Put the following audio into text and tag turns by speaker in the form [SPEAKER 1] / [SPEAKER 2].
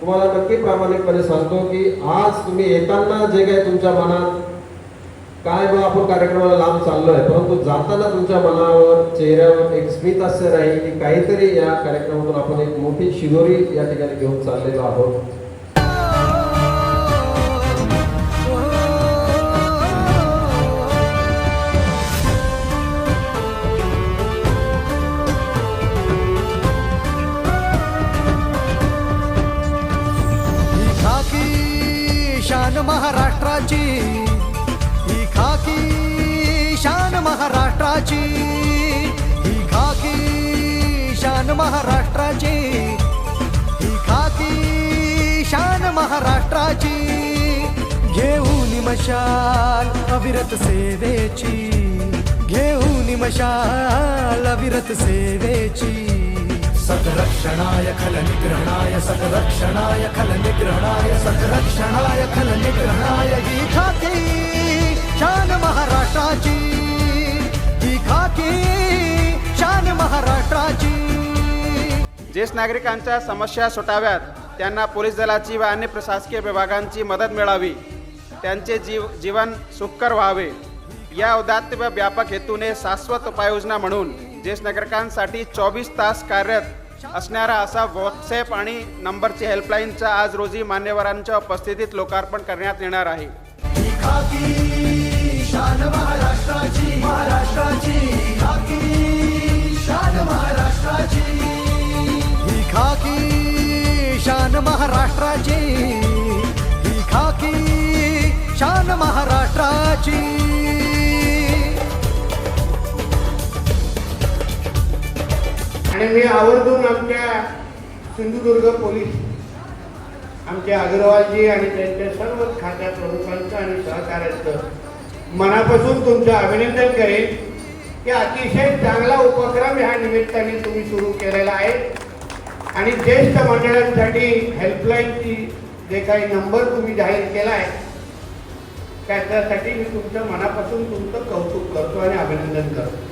[SPEAKER 1] तुम्हाला नक्की प्रामाणिकपणे सांगतो की आज तुम्ही येताना जे काही तुमच्या मनात काय बा आपण कार्यक्रमाला लांब चाललोय परंतु जाताना तुमच्या मनावर चेहऱ्यावर एक स्मित असे राहील की काहीतरी या कार्यक्रमातून आपण एक मोठी शिदोरी या ठिकाणी घेऊन चाललेलो आहोत.
[SPEAKER 2] महाराष्ट्राची. ही खाकी शान महाराष्ट्राची. ही खाकी शान महाराष्ट्राची. ही खाकी शान महाराष्ट्राची. घेऊन मशाल अविरत सेवेची. घेऊन मशाल अविरत सेवेची. सतरक्षणाय खल निग्रहणाय सतरक्षणाय खल निग्रहणाय सतरक्षणाय खल निग्रहणाय ही खाकी शान महाराष्ट्राची ही खाकी शान महाराष्ट्राची.
[SPEAKER 3] ज्येष्ठ नागरिकांच्या समस्या सुटाव्यात त्यांना पोलीस दलाची व अन्य प्रशासकीय विभागांची मदत मिळावी त्यांचे जीव जीवन सुखकर व्हावे. या उदात्त व व्यापक हेतूने शाश्वत उपाययोजना म्हणून ज्येष्ठ नागरिकांसाठी चोवीस तास कार्यरत असणारा असा व्हॉट्सॲप आणि नंबरची हेल्पलाईनचा आज रोजी मान्यवरांच्या उपस्थितीत लोकार्पण करण्यात येणार आहे.
[SPEAKER 2] शान महाराष्ट्राची.
[SPEAKER 4] आणि मी आवर्जून आमच्या सिंधुदुर्ग पोलीस आमचे अग्रवालजी आणि त्यांच्या सर्व खात्या प्रमुखांचं आणि सहकार्याचं मनापासून तुमचं अभिनंदन करेन. की अतिशय चांगला उपक्रम ह्या निमित्ताने तुम्ही सुरू केलेला आहे. आणि ज्येष्ठ मंडळांसाठी हेल्पलाईनची जे काही नंबर तुम्ही जाहीर केला आहे त्याच्यासाठी मी तुमच्या मनापासून तुमचं कौतुक करतो आणि अभिनंदन करतो.